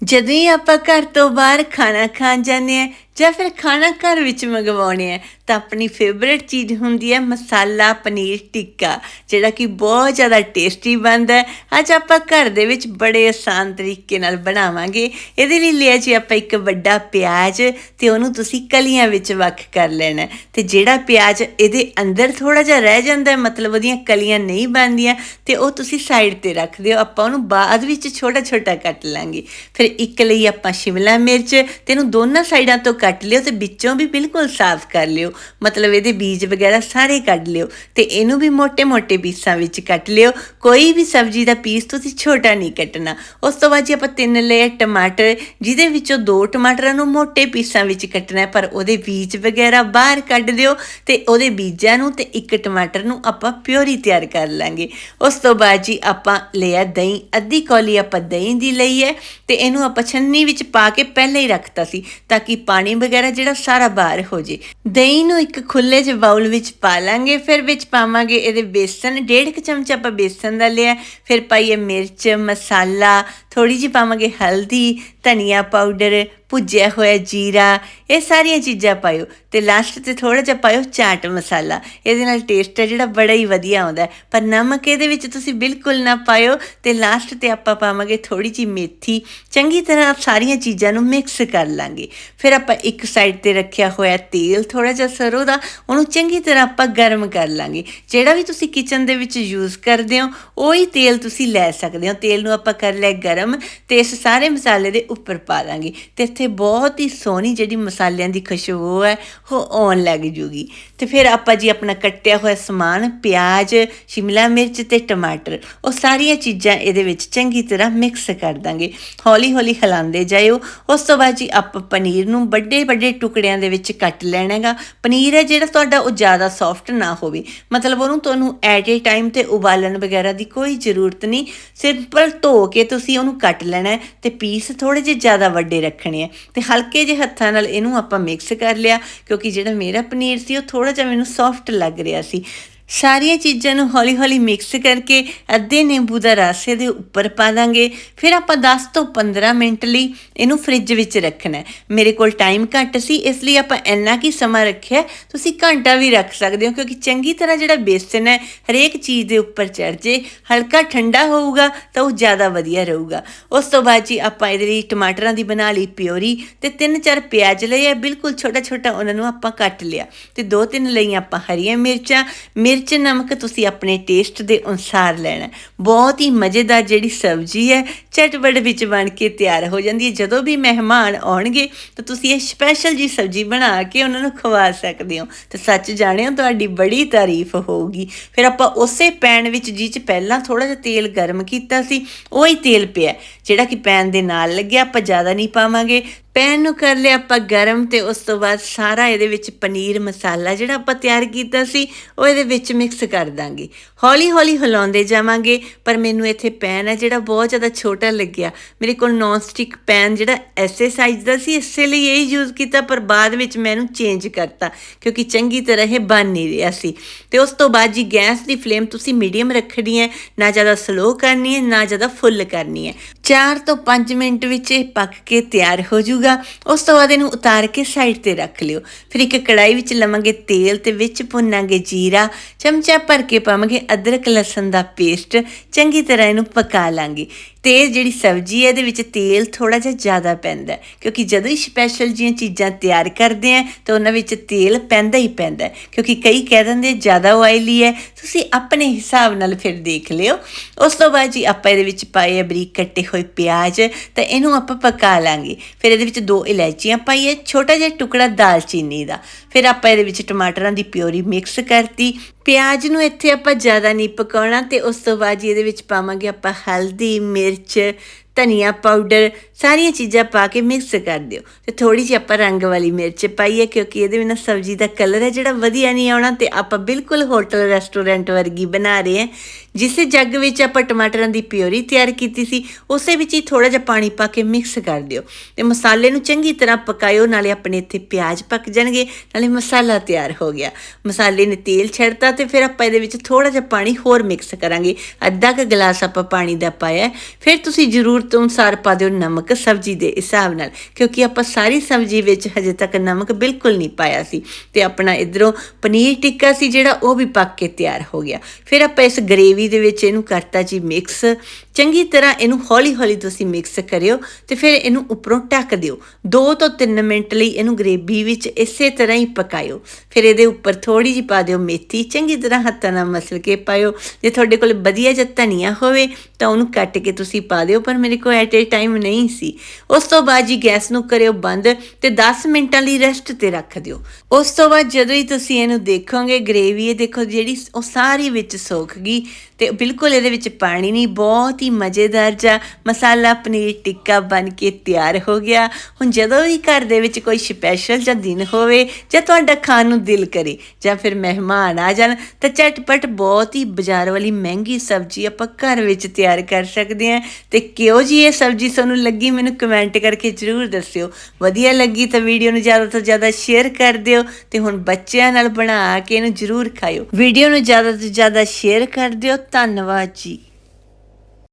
ਜਦੋਂ ਹੀ ਆਪਾਂ ਘਰ ਤੋਂ ਬਾਹਰ ਖਾਣਾ ਖਾਣ ਜਾਂਦੇ ਆ ਜਾਂ ਫਿਰ ਖਾਣਾ ਘਰ ਵਿੱਚ ਮੰਗਵਾਉਣੇ ਆ, ਤਾਂ ਆਪਣੀ ਫੇਵਰੇਟ ਚੀਜ਼ ਹੁੰਦੀ ਹੈ ਮਸਾਲਾ ਪਨੀਰ ਟਿੱਕਾ, ਜਿਹੜਾ ਕਿ ਬਹੁਤ ਜ਼ਿਆਦਾ ਟੇਸਟੀ ਬਣਦਾ ਹੈ। ਅੱਜ ਆਪਾਂ ਘਰ ਦੇ ਵਿੱਚ ਬੜੇ ਆਸਾਨ ਤਰੀਕੇ ਨਾਲ ਬਣਾਵਾਂਗੇ। ਇਹਦੇ ਲਈ ਲਿਆ ਜੀ ਆਪਾਂ ਇੱਕ ਵੱਡਾ ਪਿਆਜ਼ ਤੇ ਉਹਨੂੰ ਤੁਸੀਂ ਕਲੀਆਂ ਵਿੱਚ ਵੱਖ ਕਰ ਲੈਣਾ ਹੈ। ਤੇ ਜਿਹੜਾ ਪਿਆਜ਼ ਇਹਦੇ ਅੰਦਰ ਥੋੜਾ ਜਿਹਾ ਰਹਿ ਜਾਂਦਾ ਹੈ, ਮਤਲਬ ਉਹਦੀਆਂ ਕਲੀਆਂ ਨਹੀਂ ਬਣਦੀਆਂ, ਤੇ ਉਹ ਤੁਸੀਂ ਸਾਈਡ ਤੇ ਰੱਖ ਦਿਓ। ਆਪਾਂ ਉਹਨੂੰ ਬਾਅਦ ਵਿੱਚ ਛੋਟਾ ਛੋਟਾ ਕੱਟ ਲਾਂਗੇ। ਫਿਰ ਇੱਕ ਲਈ ਆਪਾਂ ਸ਼ਿਮਲਾ ਮਿਰਚ, ਤੇ ਇਹਨੂੰ ਦੋਨਾਂ ਸਾਈਡਾਂ ਤੋਂ ਕੱਟ ਲਿਓ ਤੇ ਵਿੱਚੋਂ ਵੀ ਬਿਲਕੁਲ ਸਾਫ਼ ਕਰ ਲਿਓ। ਮਤਲਬ ਇਹਦੇ ਬੀਜ ਵਗੈਰਾ ਸਾਰੇ ਕੱਢ ਲਿਓ ਤੇ ਇਹਨੂੰ ਵੀ ਮੋٹے-ਮੋٹے ਪੀਸਾਂ ਵਿੱਚ ਕੱਟ ਲਿਓ। ਕੋਈ ਵੀ ਸਬਜ਼ੀ ਦਾ ਪੀਸ ਤੁਸੀਂ ਛੋਟਾ ਨਹੀਂ ਕੱਟਣਾ। ਉਸ ਤੋਂ ਬਾਅਦ ਜੀ ਆਪਾਂ ਤਿੰਨ ਲਏ ਟਮਾਟਰ, ਜਿਹਦੇ ਵਿੱਚੋਂ ਦੋ ਟਮਾਟਰਾਂ ਨੂੰ ਮੋٹے ਪੀਸਾਂ ਵਿੱਚ ਕੱਟਣਾ ਪਰ ਉਹਦੇ ਬੀਜ ਵਗੈਰਾ ਬਾਹਰ ਕੱਢ ਦਿਓ ਤੇ ਉਹਦੇ ਬੀਜਾਂ ਨੂੰ ਤੇ ਇੱਕ ਟਮਾਟਰ ਨੂੰ ਆਪਾਂ ਪਿਓਰੀ ਤਿਆਰ ਕਰ ਲਾਂਗੇ। ਉਸ ਤੋਂ ਬਾਅਦ ਜੀ ਆਪਾਂ ਲਿਆ ਦਹੀਂ, ਅੱਧੀ ਕੌਲੀ ਆਪਾਂ ਦਹੀਂ ਦੀ ਲਈ ਹੈ ਤੇ ਇਹਨੂੰ ਆਪਾਂ ਛੰਨੀ ਵਿੱਚ ਪਾ ਕੇ ਪਹਿਲਾਂ ਹੀ ਰੱਖਤਾ ਸੀ, ਤਾਂ ਕਿ ਪਾਣੀ ਵਗੈਰਾ ਜਿਹੜਾ ਸਾਰਾ ਬਾਹਰ ਹੋ ਜੇ। ਦਹੀਂ ਨੂੰ ਇੱਕ ਖੁੱਲੇ ਜਿਹੇ ਬਾਉਲ ਵਿੱਚ ਪਾ ਲਾਂਗੇ, ਫਿਰ ਵਿੱਚ ਪਾਵਾਂਗੇ ਇਹਦੇ ਬੇਸਨ। ਡੇਢ ਕੁ ਚਮਚ ਆਪਾਂ ਬੇਸਨ ਦਾ ਲਿਆ, ਫਿਰ ਪਾਈਏ ਮਿਰਚ, ਮਸਾਲਾ ਥੋੜੀ ਜਿਹੀ ਪਾਵਾਂਗੇ ਹਲਦੀ, ਧਨੀਆ ਪਾਊਡਰ ਭੁੱਜਿਆ ਹੋਇਆ ਜੀਰਾ, ਇਹ ਸਾਰੀਆਂ ਚੀਜ਼ਾਂ ਪਾਇਓ ਤੇ ਲਾਸਟ ਤੇ ਥੋੜਾ ਜਿਹਾ ਪਾਇਓ ਚਾਟ ਮਸਾਲਾ। ਇਹਦੇ ਨਾਲ ਟੇਸਟ ਹੈ ਜਿਹੜਾ ਬੜਾ ਹੀ ਵਧੀਆ ਆਉਂਦਾ ਪਰ ਨਮਕ ਇਹਦੇ ਵਿੱਚ ਤੁਸੀਂ ਬਿਲਕੁਲ ਨਾ ਪਾਇਓ ਤੇ ਲਾਸਟ ਤੇ ਆਪਾਂ ਪਾਵਾਂਗੇ ਥੋੜੀ ਜਿਹੀ ਮੇਥੀ। ਚੰਗੀ ਤਰ੍ਹਾਂ ਸਾਰੀਆਂ ਚੀਜ਼ਾਂ ਨੂੰ ਮਿਕਸ ਕਰ ਲਾਂਗੇ। ਫਿਰ ਆਪਾਂ ਇੱਕ ਸਾਈਡ ਤੇ ਰੱਖਿਆ ਹੋਇਆ ਤੇਲ ਥੋੜਾ ਜਿਹਾ ਸਰੋਂ ਦਾ, ਉਹਨੂੰ ਚੰਗੀ ਤਰ੍ਹਾਂ ਆਪਾਂ ਗਰਮ ਕਰ ਲਾਂਗੇ। ਜਿਹੜਾ ਵੀ ਤੁਸੀਂ ਕਿਚਨ ਦੇ ਵਿੱਚ ਯੂਜ਼ ਕਰਦੇ ਹੋ, ਉਹੀ ਤੇਲ ਤੁਸੀਂ ਲੈ ਸਕਦੇ ਹੋ। ਤੇਲ ਨੂੰ ਆਪਾਂ ਕਰ ਲਿਆ ਗਰਮ ਤੇ ਇਸ ਸਾਰੇ ਮਸਾਲੇ ਦੇ ਉੱਪਰ ਪਾ ਦਾਂਗੇ। ਤੇ ਇੱਥੇ ਬਹੁਤ ਹੀ ਸੋਹਣੀ ਜਿਹੜੀ ਮਸਾਲਿਆਂ ਦੀ ਖੁਸ਼ਬੂ ਹੈ, ਉਹ ਆਉਣ ਲੱਗ ਜੂਗੀ। ਤੇ ਫਿਰ ਆਪਾਂ ਜੀ ਆਪਣਾ ਕੱਟਿਆ ਹੋਇਆ ਸਮਾਨ, ਪਿਆਜ਼, ਸ਼ਿਮਲਾ ਮਿਰਚ ਤੇ ਟਮਾਟਰ, ਉਹ ਸਾਰੀਆਂ ਚੀਜ਼ਾਂ ਇਹਦੇ ਵਿੱਚ ਚੰਗੀ ਤਰ੍ਹਾਂ ਮਿਕਸ ਕਰ ਦਾਂਗੇ। ਹੌਲੀ ਹੌਲੀ ਹਿਲਾਉਂਦੇ ਜਾਇਓ। ਉਸ ਤੋਂ ਬਾਅਦ ਜੀ ਆਪਾਂ ਪਨੀਰ ਨੂੰ ਵੱਡੇ ਵੱਡੇ ਟੁਕੜਿਆਂ ਦੇ ਵਿੱਚ ਕੱਟ ਲੈਣਾ ਹੈਗਾ। ਪਨੀਰ ਹੈ ਜਿਹੜਾ ਤੁਹਾਡਾ ਉਹ ਜ਼ਿਆਦਾ ਸੌਫਟ ਨਾ ਹੋਵੇ। ਮਤਲਬ ਉਹਨੂੰ ਤੁਹਾਨੂੰ ਐਟ ਏ ਟਾਈਮ ਤੇ ਉਬਾਲਣ ਵਗੈਰਾ ਦੀ ਕੋਈ ਜ਼ਰੂਰਤ ਨਹੀਂ। ਸਿੰਪਲ ਧੋ ਕੇ ਤੁਸੀਂ ਉਹਨੂੰ ਕੱਟ ਲੈਣਾ ਹੈ ਤੇ ਪੀਸ ਥੋੜੇ ਜਿਹੇ ਜ਼ਿਆਦਾ ਵੱਡੇ ਰੱਖਣੇ ਆ ਤੇ ਹਲਕੇ ਜਿਹੇ ਹੱਥਾਂ ਨਾਲ ਇਹਨੂੰ ਆਪਾਂ ਮਿਕਸ ਕਰ ਲਿਆ, ਕਿਉਂਕਿ ਜਿਹੜਾ ਮੇਰਾ ਪਨੀਰ ਸੀ ਉਹ ਥੋੜਾ ਜਿਹਾ ਮੈਨੂੰ ਸੌਫਟ ਲੱਗ ਰਿਹਾ ਸੀ। ਸਾਰੀਆਂ ਚੀਜ਼ਾਂ ਨੂੰ ਹੌਲੀ-ਹੌਲੀ ਮਿਕਸ ਕਰਕੇ ਅੱਧੇ ਨਿੰਬੂ ਦਾ ਰਸ ਇਹਦੇ ਉੱਪਰ ਪਾ ਦਾਂਗੇ। ਫਿਰ ਆਪਾਂ 10 ਤੋਂ 15 ਮਿੰਟ ਲਈ ਇਹਨੂੰ ਫ੍ਰਿਜ ਵਿੱਚ ਰੱਖਣਾ ਮੇਰੇ ਕੋਲ ਟਾਈਮ ਘੱਟ ਸੀ, ਇਸ ਲਈ ਆਪਾਂ ਇੰਨਾ ਕੀ ਸਮਾਂ ਰੱਖਿਆ। ਤੁਸੀਂ ਘੰਟਾ ਵੀ ਰੱਖ ਸਕਦੇ ਹੋ, ਕਿਉਂਕਿ ਚੰਗੀ ਤਰ੍ਹਾਂ ਜਿਹੜਾ ਬੇਸਨ ਹੈ, ਹਰੇਕ ਚੀਜ਼ ਦੇ ਉੱਪਰ ਚੜ ਜੇ। ਹਲਕਾ ਠੰਡਾ ਹੋਊਗਾ ਤਾਂ ਉਹ ਜ਼ਿਆਦਾ ਵਧੀਆ ਰਹੂਗਾ। ਉਸ ਤੋਂ ਬਾਅਦ ਜੀ ਆਪਾਂ ਇਹਦੇ ਲਈ ਟਮਾਟਰਾਂ ਦੀ ਬਣਾ ਲਈ ਪਿਓਰੀ ਤੇ ਤਿੰਨ ਚਾਰ ਪਿਆਜ਼ ਲਏ ਆ। ਬਿਲਕੁਲ ਛੋਟਾ ਛੋਟਾ ਉਹਨਾਂ ਨੂੰ ਆਪਾਂ ਕੱਟ ਲਿਆ। ਤੇ ਦੋ ਤਿੰਨ ਲਈਆਂ ਆਪਾਂ ਹਰੀਆਂ ਮਿਰਚਾਂ। ਮਿਰਚ ਨਮਕ ਤੁਸੀਂ ਆਪਣੇ ਟੇਸਟ ਦੇ ਅਨੁਸਾਰ ਲੈਣਾ ਬਹੁਤ ਹੀ ਮਜ਼ੇਦਾਰ ਜਿਹੜੀ ਸਬਜ਼ੀ ਹੈ ਚਟਪਟ ਵਿੱਚ ਬਣ ਕੇ ਤਿਆਰ ਹੋ ਜਾਂਦੀ ਹੈ। ਜਦੋਂ ਵੀ ਮਹਿਮਾਨ ਆਉਣਗੇ, ਤਾਂ ਤੁਸੀਂ ਇਹ ਸਪੈਸ਼ਲ ਜੀ ਸਬਜ਼ੀ ਬਣਾ ਕੇ ਉਹਨਾਂ ਨੂੰ ਖਵਾ ਸਕਦੇ ਹੋ। ਤੇ ਸੱਚ ਜਾਣਿਓ, ਤੁਹਾਡੀ ਬੜੀ ਤਾਰੀਫ ਹੋਊਗੀ। ਫਿਰ ਆਪਾਂ ਉਸੇ ਪੈਨ ਵਿੱਚ ਜਿਹ ਚ ਪਹਿਲਾਂ ਥੋੜਾ ਜਿਹਾ ਤੇਲ ਗਰਮ ਕੀਤਾ ਸੀ, ਉਹੀ ਤੇਲ ਪਿਆ। ਜਿਹੜਾ ਕਿ ਪੈਨ ਦੇ ਨਾਲ ਲੱਗਿਆ, ਆਪਾਂ ਜ਼ਿਆਦਾ ਨਹੀਂ ਪਾਵਾਂਗੇ। ਪੈਨ ਨੂੰ ਕਰ ਲਿਆ ਆਪਾਂ ਗਰਮ ਤੇ ਉਸ ਤੋਂ ਬਾਅਦ ਸਾਰਾ ਇਹਦੇ ਵਿੱਚ ਪਨੀਰ ਮਸਾਲਾ ਜਿਹੜਾ ਆਪਾਂ ਤਿਆਰ ਕੀਤਾ ਸੀ, ਉਹ ਇਹਦੇ ਵਿੱਚ ਮਿਕਸ ਕਰ ਦਾਂਗੇ। ਹੌਲੀ ਹੌਲੀ ਹਿਲਾਉਂਦੇ ਜਾਵਾਂਗੇ, ਪਰ ਮੈਨੂੰ ਇੱਥੇ ਪੈਨ ਹੈ ਜਿਹੜਾ ਬਹੁਤ ਜ਼ਿਆਦਾ ਛੋਟਾ ਲੱਗਿਆ। ਮੇਰੇ ਕੋਲ ਨੌਨ ਸਟਿਕ ਪੈਨ ਜਿਹੜਾ ਐਸੇ ਸਾਈਜ਼ ਦਾ ਸੀ, ਇਸੇ ਲਈ ਇਹ ਯੂਜ਼ ਕੀਤਾ, ਪਰ ਬਾਅਦ ਵਿੱਚ ਮੈਂ ਇਹਨੂੰ ਚੇਂਜ ਕਰਤਾ, ਕਿਉਂਕਿ ਚੰਗੀ ਤਰ੍ਹਾਂ ਇਹ ਬਣ ਨਹੀਂ ਰਿਹਾ ਸੀ। ਤੇ ਉਸ ਤੋਂ ਬਾਅਦ ਜੀ ਗੈਸ ਦੀ ਫਲੇਮ ਤੁਸੀਂ ਮੀਡੀਅਮ ਰੱਖਣੀ ਹੈ, ਨਾ ਜ਼ਿਆਦਾ ਸਲੋ ਕਰਨੀ ਹੈ, ਨਾ ਜ਼ਿਆਦਾ ਫੁੱਲ ਕਰਨੀ ਹੈ। 4 ਤੋਂ 5 ਮਿੰਟ ਵਿੱਚ ਇਹ ਪੱਕ ਕੇ ਤਿਆਰ ਹੋ ਜਾਊਗਾ। ਉਸ ਤੋਂ ਬਾਅਦ ਇਹਨੂੰ ਉਤਾਰ ਕੇ ਸਾਈਡ ਤੇ ਰੱਖ ਲਿਓ। ਫਿਰ ਇੱਕ ਕੜਾਈ ਵਿੱਚ ਲਵਾਂਗੇ ਤੇਲ ਤੇ ਵਿੱਚ ਭੁੰਨਾਂਗੇ ਜੀਰਾ। ਚਮਚਾ ਭਰ ਕੇ ਪਾਵਾਂਗੇ ਅਦਰਕ ਲਸਣ ਦਾ ਪੇਸਟ। ਚੰਗੀ ਤਰ੍ਹਾਂ ਇਹਨੂੰ ਪਕਾ ਲਾਂਗੇ। ਤੇ ਜਿਹੜੀ ਸਬਜ਼ੀ ਹੈ, ਇਹਦੇ ਵਿੱਚ ਤੇਲ ਥੋੜਾ ਜਿਹਾ ਜ਼ਿਆਦਾ ਪੈਂਦਾ ਕਿਉਂਕਿ ਜਦੋਂ ਹੀ ਸਪੈਸ਼ਲ ਜੀਆਂ ਚੀਜ਼ਾਂ ਤਿਆਰ ਕਰਦੇ ਆ ਤਾਂ ਉਹਨਾਂ ਵਿੱਚ ਤੇਲ ਪੈਂਦਾ ਹੀ ਪੈਂਦਾ ਕਿਉਂਕਿ ਕਈ ਕਹਿ ਦਿੰਦੇ ਜ਼ਿਆਦਾ ਆਇਲੀ ਹੈ। ਤੁਸੀਂ ਆਪਣੇ ਹਿਸਾਬ ਨਾਲ ਫਿਰ ਦੇਖ ਲਿਓ। ਉਸ ਤੋਂ ਬਾਅਦ ਜੀ ਆਪਾਂ ਇਹਦੇ ਵਿੱਚ ਪਾਏ ਆ ਬਰੀਕ ਕੱਟੇ ਹੋਏ ਪਿਆਜ਼, ਤਾਂ ਇਹਨੂੰ ਆਪਾਂ ਪਕਾ ਲਾਂਗੇ। ਫਿਰ ਇਹਦੇ ਵਿੱਚ ਦੋ ਇਲਾਇਚੀਆਂ ਪਾਈਏ ਛੋਟਾ ਜਿਹਾ ਟੁਕੜਾ ਦਾਲਚੀਨੀ ਦਾ। ਫਿਰ ਆਪਾਂ ਇਹਦੇ ਵਿੱਚ ਟਮਾਟਰਾਂ ਦੀ ਪਿਓਰੀ ਮਿਕਸ ਕਰਤੀ। ਪਿਆਜ਼ ਨੂੰ ਇੱਥੇ ਆਪਾਂ ਜ਼ਿਆਦਾ ਨਹੀਂ ਪਕਾਉਣਾ ਤੇ ਉਸ ਤੋਂ ਬਾਅਦ ਜੀ ਇਹਦੇ ਵਿੱਚ ਪਾਵਾਂਗੇ ਆਪਾਂ ਹਲਦੀ, ਮਿਰਚ ਧਨੀਆ ਪਾਊਡਰ ਸਾਰੀਆਂ ਚੀਜ਼ਾਂ ਪਾ ਕੇ ਮਿਕਸ ਕਰ ਦਿਓ। ਤੇ ਥੋੜੀ ਜਿਹੀ ਆਪਾਂ ਰੰਗ ਵਾਲੀ ਮਿਰਚ ਪਾਈਏ ਕਿਉਂਕਿ ਇਹਦੇ ਬਿਨਾਂ ਸਬਜ਼ੀ ਦਾ ਕਲਰ ਹੈ ਜਿਹੜਾ ਵਧੀਆ ਨਹੀਂ ਆਉਣਾ ਤੇ ਆਪਾਂ ਬਿਲਕੁਲ ਹੋਟਲ ਰੈਸਟੋਰੈਂਟ ਵਰਗੀ ਬਣਾ ਰਹੇ ਹਾਂ। ਜਿਸੇ ਜੱਗ ਵਿੱਚ ਆਪਾਂ ਟਮਾਟਰਾਂ ਦੀ ਪਿਓਰੀ ਤਿਆਰ ਕੀਤੀ ਸੀ, ਉਸੇ ਵਿੱਚ ਹੀ ਥੋੜਾ ਜਿਹਾ ਪਾਣੀ ਪਾ ਕੇ ਮਿਕਸ ਕਰ ਦਿਓ। ਤੇ ਮਸਾਲੇ ਨੂੰ ਚੰਗੀ ਤਰ੍ਹਾਂ ਪਕਾਇਓ, ਨਾਲੇ ਆਪਣੇ ਇੱਥੇ ਪਿਆਜ਼ ਪੱਕ ਜਾਣਗੇ, ਨਾਲੇ ਮਸਾਲਾ ਤਿਆਰ ਹੋ ਗਿਆ। ਮਸਾਲੇ ਨੇ ਤੇਲ ਛੱਡਤਾ ਤੇ ਫਿਰ ਆਪਾਂ ਇਹਦੇ ਵਿੱਚ ਥੋੜਾ ਜਿਹਾ ਪਾਣੀ ਹੋਰ ਮਿਕਸ ਕਰਾਂਗੇ। ਅੱਧਾ ਕੁ ਗਲਾਸ ਆਪਾਂ ਪਾਣੀ ਦਾ ਪਾਇਆ ਫਿਰ ਤੁਸੀਂ ਜ਼ਰੂਰ ਜ਼ਰੂਰਤ ਅਨੁਸਾਰ ਪਾ ਦਿਓ ਨਮਕ ਸਬਜ਼ੀ ਦੇ ਹਿਸਾਬ ਨਾਲ, ਕਿਉਂਕਿ ਆਪਾਂ ਸਾਰੀ ਸਬਜ਼ੀ ਵਿੱਚ ਹਜੇ ਤੱਕ ਨਮਕ ਬਿਲਕੁਲ ਨਹੀਂ ਪਾਇਆ ਸੀ ਤੇ ਆਪਣਾ ਇਧਰੋਂ ਪਨੀਰ ਟਿੱਕਾ ਸੀ ਜਿਹੜਾ ਉਹ ਵੀ ਪੱਕ ਕੇ ਤਿਆਰ ਹੋ ਗਿਆ। ਫਿਰ ਆਪਾਂ ਇਸ ਗਰੇਵੀ ਦੇ ਵਿੱਚ ਇਹਨੂੰ ਕਰਤਾ ਜੀ ਮਿਕਸ ਚੰਗੀ ਤਰ੍ਹਾਂ ਇਹਨੂੰ ਹੌਲੀ ਹੌਲੀ ਤੁਸੀਂ ਮਿਕਸ ਕਰਿਓ ਤੇ ਫਿਰ ਇਹਨੂੰ ਉੱਪਰੋਂ ਢੱਕ ਦਿਓ। 2 ਤੋਂ 3 ਮਿੰਟ ਲਈ ਇਹਨੂੰ ਗਰੇਵੀ ਵਿੱਚ ਇਸੇ ਤਰ੍ਹਾਂ ਹੀ ਪਕਾਇਓ। ਫਿਰ ਇਹਦੇ ਉੱਪਰ ਥੋੜੀ ਜਿਹੀ ਪਾ ਦਿਓ ਮੇਥੀ। ਚੰਗੀ ਤਰ੍ਹਾਂ ਹੱਥਾਂ ਨਾਲ ਮਸਲ ਕੇ ਪਾਇਓ। ਜੇ ਤੁਹਾਡੇ ਕੋਲ ਵਧੀਆ ਜਿਹਾ ਧਨੀਆ ਹੋਵੇ ਤਾਂ ਉਹਨੂੰ ਕੱਟ ਕੇ ਤੁਸੀਂ ਪਾ ਦਿਓ, ਪਰ ਮੇਰੇ ਕੋਲ ਐਟ ਏ ਟਾਈਮ ਨਹੀਂ ਸੀ। ਉਸ ਤੋਂ ਬਾਅਦ ਜੀ ਗੈਸ ਨੂੰ ਕਰਿਓ ਬੰਦ ਤੇ 10 ਮਿੰਟਾਂ ਲਈ ਰੈਸਟ ਤੇ ਰੱਖ ਦਿਓ। ਉਸ ਤੋਂ ਬਾਅਦ ਜਦੋਂ ਹੀ ਤੁਸੀਂ ਇਹਨੂੰ ਦੇਖੋਗੇ, ਗ੍ਰੇਵੀ ਇਹ ਦੇਖੋ ਜਿਹੜੀ ਉਹ ਸਾਰੀ ਵਿੱਚ ਸੁੱਕ ਗਈ ਤੇ ਬਿਲਕੁਲ ਇਹਦੇ ਵਿੱਚ ਪਾਣੀ ਨਹੀਂ, ਬਹੁਤ ਹੀ ਮਜ਼ੇਦਾਰ ਜਾਂ ਮਸਾਲਾ ਪਨੀਰ ਟਿੱਕਾ ਬਣ ਕੇ ਤਿਆਰ ਹੋ ਗਿਆ। ਹੁਣ ਜਦੋਂ ਵੀ ਘਰ ਦੇ ਵਿੱਚ ਕੋਈ ਸਪੈਸ਼ਲ ਜਾਂ ਦਿਨ ਹੋਵੇ ਜਾਂ ਤੁਹਾਡਾ ਖਾਣ ਨੂੰ ਦਿਲ ਕਰੇ ਜਾਂ ਫਿਰ ਮਹਿਮਾਨ ਆ ਜਾਣ, ਤਾਂ ਝਟਪਟ ਬਹੁਤ ਹੀ ਬਾਜ਼ਾਰ ਵਾਲੀ ਮਹਿੰਗੀ ਸਬਜ਼ੀ ਆਪਾਂ ਘਰ ਵਿੱਚ ਤਿਆਰ ਕਰ ਸਕਦੇ ਹਾਂ। ਤੇ ਕਿਉਂ ਜੀ ਇਹ ਸਬਜ਼ੀ ਤੁਹਾਨੂੰ ਲੱਗੀ ਮੈਨੂੰ ਕਮੈਂਟ ਕਰਕੇ ਜ਼ਰੂਰ ਦੱਸਿਓ। ਵਧੀਆ ਲੱਗੀ ਤਾਂ ਵੀਡੀਓ ਨੂੰ ਜ਼ਿਆਦਾ ਤੋਂ ਜ਼ਿਆਦਾ ਸ਼ੇਅਰ ਕਰ ਦਿਓ ਤੇ ਹੁਣ ਬੱਚਿਆਂ ਨਾਲ ਬਣਾ ਕੇ ਇਹਨੂੰ ਜ਼ਰੂਰ ਖਾਇਓ। ਵੀਡੀਓ ਨੂੰ ਜ਼ਿਆਦਾ ਤੋਂ ਜ਼ਿਆਦਾ ਸ਼ੇਅਰ ਕਰ ਦਿਓ। ਧੰਨਵਾਦ ਜੀ।